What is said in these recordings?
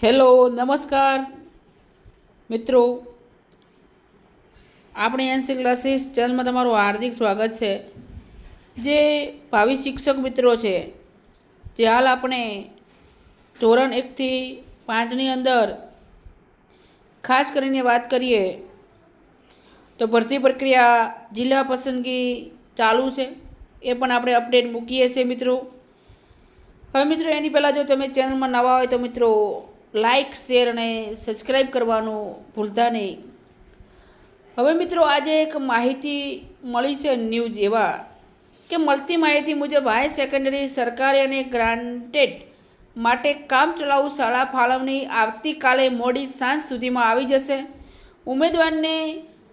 Hello, નમસ્કાર. મિત્રો, આપણે એનસી ક્લાસીસ ચેનલમાં તમારું હાર્દિક સ્વાગત છે. જે ભાવિ શિક્ષક મિત્રો છે, જે હાલ આપણે ધોરણ એકથી પાંચની અંદર ખાસ કરીને વાત કરીએ, તો ભરતી પ્રક્રિયા જિલ્લા પસંદગી ચાલુ છે. એ પણ આપણે અપડેટ મૂકીએ છીએ મિત્રો. હવે મિત્રો, એની પહેલાં જો તમે ચેનલમાં નવા હોય તો મિત્રો લાઈક શેર અને સબસ્ક્રાઈબ કરવાનું ભૂલતા નહીં. હવે મિત્રો આજે એક માહિતી મળી છે ન્યૂઝ એવા કે મળતી માહિતી મુજબ હાઈ સેકન્ડરી સરકારી અને ગ્રાન્ટેડ માટે કામચલાઉ શાળા ફાળવણી આવતીકાલે મોડી સાંજ સુધીમાં આવી જશે. ઉમેદવારને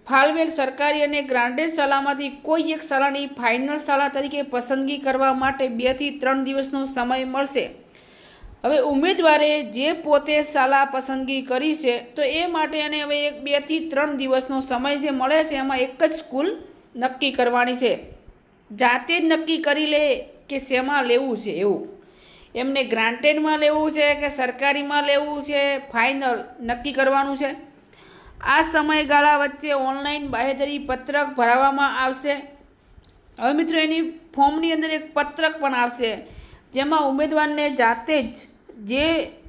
ફાળવેલ સરકારી અને ગ્રાન્ટેડ શાળામાંથી કોઈ એક શાળાની ફાઇનલ શાળા તરીકે પસંદગી કરવા માટે બેથી ત્રણ દિવસનો સમય મળશે. હવે ઉમેદવારે જે પોતે શાળા પસંદગી કરી છે, તો એ માટે એને હવે એક બેથી ત્રણ દિવસનો સમય જે મળે છે, એમાં એક જ સ્કૂલ નક્કી કરવાની છે. જાતે જ નક્કી કરી લે કે શેમાં લેવું છે એવું. એમને ગ્રાન્ટેડમાં લેવું છે કે સરકારીમાં લેવું છે, ફાઇનલ નક્કી કરવાનું છે. આ સમયગાળા વચ્ચે ઓનલાઈન બાહેધરી પત્રક ભરાવવામાં આવશે. હવે મિત્રો એની ફોર્મની અંદર એક પત્રક પણ આવશે, જેમાં ઉમેદવારને જાતે જ જે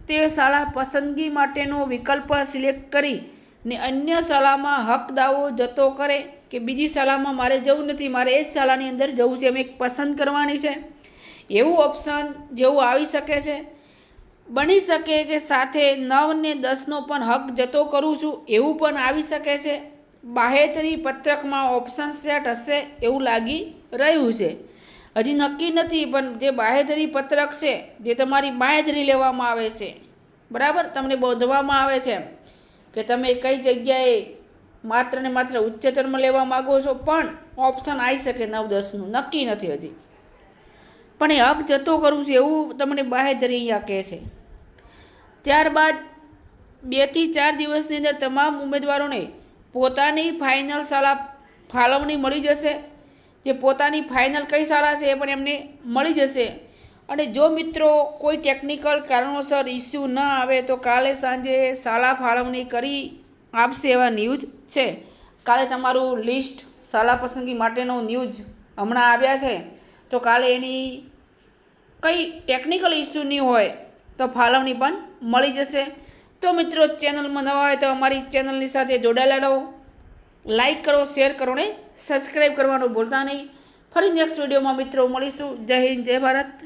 તે શાળા પસંદગી માટેનો વિકલ્પ સિલેક્ટ કરી ને અન્ય શાળામાં હક દાવો જતો કરે કે બીજી શાળામાં મારે જવું નથી, મારે એ જ શાળાની અંદર જવું છે, એમ પસંદ કરવાની છે. એવું ઓપ્શન જેવું આવી શકે છે. બની શકે કે સાથે નવ ને દસનો પણ હક જતો કરું છું, એવું પણ આવી શકે છે. બાહેતરી પત્રકમાં ઓપ્શન સેટ હશે એવું લાગી રહ્યું છે. હજી નક્કી નથી, પણ જે બાહેધરી પત્રક છે, જે તમારી બાહેધરી લેવામાં આવે છે, બરાબર? તમને બોધવામાં આવે છે કે તમે કઈ જગ્યાએ માત્ર ને માત્ર ઉચ્ચતરમાં લેવા માગો છો, પણ ઓપ્શન આવી શકે નવ દસનું નક્કી નથી હજી. પણ એ હક જતો કરવું છે એવું તમને બાહેધરી અહીંયા કહે છે. ત્યારબાદ બેથી ચાર દિવસની અંદર તમામ ઉમેદવારોને પોતાની ફાઇનલ શાળા ફાળવણી મળી જશે. જે પોતાની ફાઇનલ કઈ શાળા છે એ પણ એમને મળી જશે. અને જો મિત્રો કોઈ ટેકનિકલ કારણોસર ઇસ્યુ ન આવે તો કાલે સાંજે શાળા ફાળવણી કરી આપશે એવા ન્યૂઝ છે. કાલે તમારું લિસ્ટ શાળા પસંદગી માટેનો ન્યૂઝ હમણાં આવ્યા છે. તો કાલે એની કંઈ ટેકનિકલ ઇસ્યુ નહીં હોય તો ફાળવણી પણ મળી જશે. તો મિત્રો ચેનલમાં નવા હોય તો અમારી ચેનલની સાથે જોડાયેલા રહો. લાઈક કરો, શેર કરો ને સબસ્ક્રાઈબ કરવાનું ભૂલતા નહીં. ફરી નેક્સ્ટ વિડીયોમાં મિત્રો મળીશું. જય હિન્દ, જય ભારત.